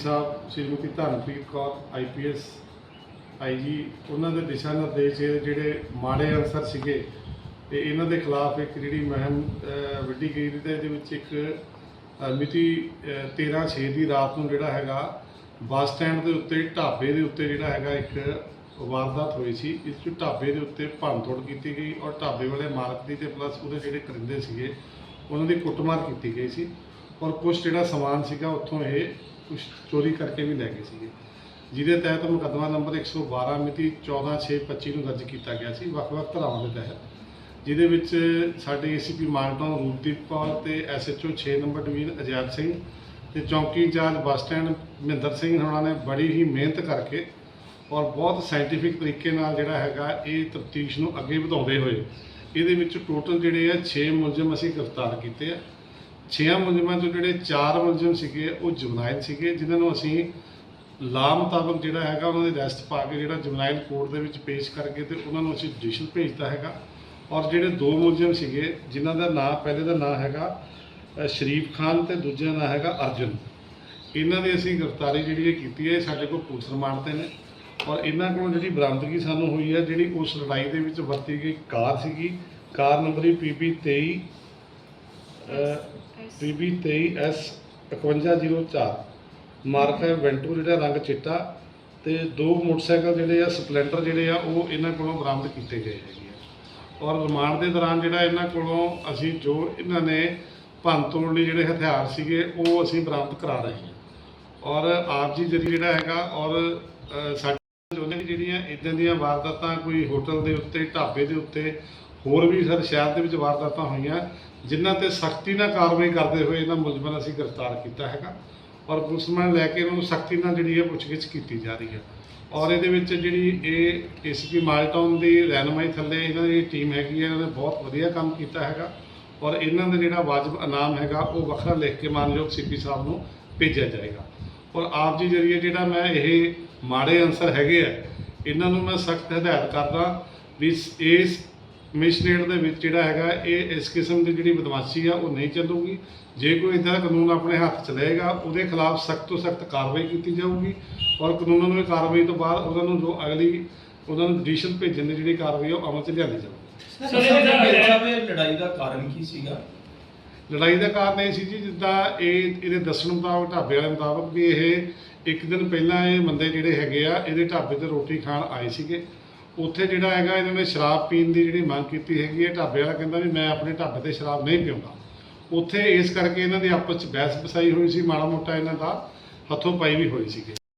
ਸਾਹਿਬ Shrimati Dharampreet Kaur IPS IG ਉਹਨਾਂ ਦੇ ਦਿਸ਼ਾ ਨਿਰਦੇਸ਼ ਜਿਹੜੇ ਮਾੜੇ ਅਨਸਰ ਸੀਗੇ ਤੇ ਇਹਨਾਂ ਦੇ ਖਿਲਾਫ ਇੱਕ ਜਿਹੜੀ ਮੁਹਿੰਮ ਅਹ, ਗਈ ਤੇ ਇਹਦੇ ਵਿੱਚ ਇੱਕ ਮਿਤੀ 13/6 ਦੀ ਰਾਤ ਨੂੰ ਜਿਹੜਾ ਹੈਗਾ ਬੱਸ ਸਟੈਂਡ ਦੇ ਉੱਤੇ ਢਾਬੇ ਦੇ ਉੱਤੇ ਜਿਹੜਾ ਹੈਗਾ ਇੱਕ ਵਾਰਦਾਤ ਹੋਈ ਸੀ। ਇਸ ਵਿੱਚ ਢਾਬੇ ਦੇ ਉੱਤੇ ਭੰਨਤੋੜ ਕੀਤੀ ਗਈ ਔਰ ਢਾਬੇ ਵਾਲੇ ਮਾਲਕ ਦੀ ਤੇ ਪਲੱਸ ਉਹਦੇ ਜਿਹੜੇ ਕਰਿੰਦੇ ਸੀਗੇ ਉਹਨਾਂ ਦੀ ਕੁੱਟਮਾਰ ਕੀਤੀ ਗਈ ਸੀ। ਔਰ ਕੁਝ ਜਿਹੜਾ ਸਮਾਨ ਸੀਗਾ ਉੱਥੋਂ ਇਹ ਕੁਝ ਚੋਰੀ ਕਰਕੇ ਵੀ ਲੈ ਗਏ ਸੀਗੇ। ਜਿਹਦੇ ਤਹਿਤ ਮੁਕੱਦਮਾ ਨੰਬਰ 112 ਮਿਤੀ 14625 ਨੂੰ ਦਰਜ ਕੀਤਾ ਗਿਆ ਸੀ, ਵੱਖ-ਵੱਖ ਧਾਰਾਵਾਂ ਦੇ ਤਹਿਤ। ਜਿਹਦੇ ਵਿੱਚ ਸਾਡੇ ਏਸੀਪੀ ਮਾਨਟਾਊਨ ਰੂਪਦੀਪ ਕੌਰ ਤੇ SHO 6 number division Ajaib Singh ਤੇ ਚੌਂਕੀ incharge bus stand Mohinder Singh ਹੋਣਾ ਨੇ ਬੜੀ ਹੀ ਮਿਹਨਤ ਕਰਕੇ ਔਰ ਬਹੁਤ ਸਾਇੰਟੀਫਿਕ ਤਰੀਕੇ ਨਾਲ ਜਿਹੜਾ ਹੈਗਾ ਇਹ ਤਫਤੀਸ਼ ਨੂੰ ਅੱਗੇ ਵਧਾਉਂਦੇ ਹੋਏ ਇਹਦੇ ਵਿੱਚ ਟੋਟਲ ਜਿਹੜੇ ਆ 6 ਮੁਲਜ਼ਮ ਅਸੀਂ ਗ੍ਰਿਫਤਾਰ ਕੀਤੇ ਆ। ਛੇ ਮੁਲਜ਼ਮਾਂ ਚੋਂ ਜਿਹੜੇ ਚਾਰ ਮੁਲਜ਼ਮ ਸੀਗੇ, ਉਹ ਜੁਵਨਾਈਲ ਸੀਗੇ, ਜਿਨ੍ਹਾਂ ਨੂੰ ਅਸੀਂ ਲਾ ਮੁਤਾਬਕ ਜਿਹੜਾ ਹੈਗਾ, ਉਹਨਾਂ ਦੇ ਰੈਸਟ ਪਾ ਕੇ ਜਿਹੜਾ ਜੁਵਨਾਈਲ ਕੋਰਟ ਦੇ ਵਿੱਚ ਪੇਸ਼ ਕਰਕੇ ਤੇ ਉਹਨਾਂ ਨੂੰ ਅਸੀਂ ਜੁਡੀਸ਼ੀਅਲ ਭੇਜਦਾ ਹੈਗਾ। ਔਰ ਜਿਹੜੇ ਦੋ ਮੁਲਜ਼ਮ ਸੀਗੇ, ਜਿਨ੍ਹਾਂ ਦਾ ਨਾਮ ਪਹਿਲੇ ਦਾ ਨਾਮ ਹੈਗਾ ਸ਼ਰੀਫ ਖਾਨ ਤੇ ਦੂਜਾ ਨਾਮ ਹੈਗਾ ਅਰਜਨ। ਇਹਨਾਂ ਦੀ ਅਸੀਂ ਗ੍ਰਿਫਤਾਰੀ ਜਿਹੜੀ ਹੈ ਕੀਤੀ ਹੈ ਸਾਡੇ ਕੋਲ ਪੁਲਿਸ ਰਿਮਾਂਡ ਤੇ ਨੇ। ਔਰ ਇਹਨਾਂ ਕੋਲੋਂ ਜਿਹੜੀ ਬਰਾਮਦਗੀ ਸਾਨੂੰ ਹੋਈ ਹੈ, ਜਿਹੜੀ ਉਸ ਲੜਾਈ ਦੇ ਵਿੱਚ ਵਰਤੀ ਗਈ ਕਾਰ ਸੀਗੀ, car number PB23 PB 23S 5104 ਮਾਰਕਾ ਵੈਂਟੂ ਜਿਹੜਾ ਰੰਗ ਚਿੱਟਾ ਤੇ ਦੋ ਮੋਟਰਸਾਈਕਲ ਜਿਹੜੇ ਆ, ਸਪਲੈਂਡਰ ਜਿਹੜੇ ਆ, ਉਹ ਇਹਨਾਂ ਕੋਲੋਂ ਬਰਾਮਦ ਕੀਤੇ ਗਏ ਹੈਗੇ ਆ। ਔਰ ਰਿਮਾਂਡ ਦੇ ਦੌਰਾਨ ਜਿਹੜਾ ਇਹਨਾਂ ਕੋਲੋਂ ਅਸੀਂ ਜੋ ਇਹਨਾਂ ਨੇ ਭੰਨ ਤੋੜ ਲਈ ਜਿਹੜੇ ਹਥਿਆਰ ਸੀਗੇ, ਉਹ ਅਸੀਂ ਬਰਾਮਦ ਕਰਾ ਰਹੇ ਹਾਂ। ਔਰ ਆਪ ਜੀ ਜਿਹੜੀ ਜਿਹੜਾ ਹੈਗਾ, ਔਰ ਸਾਡੇ ਜਿਹੜੀਆਂ ਇਦਾਂ ਦੀਆਂ ਵਾਰਦਾਤਾਂ, ਕੋਈ ਹੋਟਲ ਦੇ ਉੱਤੇ, ਢਾਬੇ ਦੇ ਉੱਤੇ ਹੋਰ ਵੀ ਸਰ ਸ਼ਹਿਰ ਦੇ ਵਿੱਚ ਵਾਰਦਾਤਾਂ ਹੋਈਆਂ, ਜਿਨ੍ਹਾਂ ਤੇ ਸਖਤੀ ਨਾਲ ਕਾਰਵਾਈ ਕਰਦੇ ਹੋਏ ਇਹਨਾਂ ਮੁਲਜ਼ਮਾਂ ਨੂੰ ਅਸੀਂ ਗ੍ਰਿਫਤਾਰ ਕੀਤਾ ਹੈਗਾ ਔਰ ਪੁਲਿਸ ਨੂੰ ਲੈ ਕੇ ਇਹਨਾਂ ਨੂੰ ਸਖਤੀ ਨਾਲ ਜਿਹੜੀ ਹੈ ਪੁੱਛਗਿੱਛ ਕੀਤੀ ਜਾ ਰਹੀ ਹੈ। ਔਰ ਇਹਦੇ ਵਿੱਚ ਜਿਹੜੀ ਇਹ ਏਸੀਪੀ ਮਾਲਟਾਊਨ ਦੀ ਰਹਿਨਮਾਈ ਥੱਲੇ ਇਹਨਾਂ ਦੀ ਟੀਮ ਹੈਗੀ ਹੈ, ਇਹਨਾਂ ਨੇ ਬਹੁਤ ਵਧੀਆ ਕੰਮ ਕੀਤਾ ਹੈਗਾ ਔਰ ਇਹਨਾਂ ਦਾ ਜਿਹੜਾ ਵਾਜਬ ਇਨਾਮ ਹੈਗਾ, ਉਹ ਵੱਖਰਾ ਲਿਖ ਕੇ ਮਾਨਯੋਗ ਸੀਪੀ ਸਾਹਿਬ ਨੂੰ ਭੇਜਿਆ ਜਾਏਗਾ। ਔਰ ਆਪ ਜੀ ਜਰੀਏ ਜਿਹੜਾ ਮੈਂ ਇਹ ਮਾੜੇ ਅਨਸਰ ਹੈਗੇ ਆ, ਇਹਨਾਂ ਨੂੰ ਮੈਂ ਸਖਤ ਹਦਾਇਤ ਕਰਦਾ ਵੀ ਇਸ- ਕਮਿਸ਼ਨਰੇਟ ਦੇ ਵਿੱਚ ਜਿਹੜਾ ਹੈਗਾ ਇਹ ਇਸ ਕਿਸਮ ਦੀ ਜਿਹੜੀ ਬਦਮਾਸ਼ੀ ਆ ਉਹ ਨਹੀਂ ਚੱਲੂਗੀ। ਜੇ ਕੋਈ ਇਦਾਂ ਦਾ ਕਾਨੂੰਨ ਆਪਣੇ ਹੱਥ ਚ ਲਏਗਾ ਉਹਦੇ ਖਿਲਾਫ ਸਖਤ ਤੋਂ ਸਖਤ ਕਾਰਵਾਈ ਕੀਤੀ ਜਾਊਗੀ ਔਰ ਕਾਨੂੰਨਾਂ ਨੂੰ ਕਾਰਵਾਈ ਤੋਂ ਬਾਅਦ ਉਹਨਾਂ ਨੂੰ ਜੋ ਅਗਲੀ ਉਹਨਾਂ ਨੂੰ ਜੁਡੀਸ਼ਲ ਭੇਜਣ ਦੀ ਜਿਹੜੀ ਕਾਰਵਾਈ ਆ ਉਹ ਅਮਲ ਚ ਲਿਆਂਦੀ ਜਾਊਗੀ। ਸਰ ਇਹ ਲੜਾਈ ਦਾ ਕਾਰਨ ਕੀ ਸੀਗਾ? ਲੜਾਈ ਦਾ ਕਾਰਨ ਇਹ ਸੀ ਜੀ ਜਿੱਦਾਂ ਇਹ ਇਹਦੇ ਦੱਸਣ ਮੁਤਾਬਕ ਢਾਬੇ ਵਾਲੇ ਮੁਤਾਬਕ ਵੀ ਇਹ ਇੱਕ ਦਿਨ ਪਹਿਲਾਂ ਇਹ ਬੰਦੇ ਜਿਹੜੇ ਹੈਗੇ ਆ ਇਹਦੇ ਢਾਬੇ ਤੇ ਰੋਟੀ ਖਾਣ ਆਏ ਸੀਗੇ। ਉੱਥੇ ਜਿਹੜਾ ਹੈਗਾ ਇਹਨਾਂ ਨੇ ਸ਼ਰਾਬ ਪੀਣ ਦੀ ਜਿਹੜੀ ਮੰਗ ਕੀਤੀ ਹੈਗੀ ਹੈ, ਢਾਬੇ ਵਾਲਾ ਕਹਿੰਦਾ ਵੀ ਮੈਂ ਆਪਣੇ ਢਾਬੇ ਤੇ ਸ਼ਰਾਬ ਨਹੀਂ ਪੀਉਂਦਾ। ਉੱਥੇ ਇਸ ਕਰਕੇ ਇਹਨਾਂ ਦੀ ਆਪਸ ਵਿੱਚ ਬਹਿਸ ਬਸਾਈ ਹੋਈ ਸੀ, ਮਾੜਾ ਮੋਟਾ ਇਹਨਾਂ ਦਾ ਹੱਥੋਂ ਪਾਈ ਵੀ ਹੋਈ ਸੀਗੀ।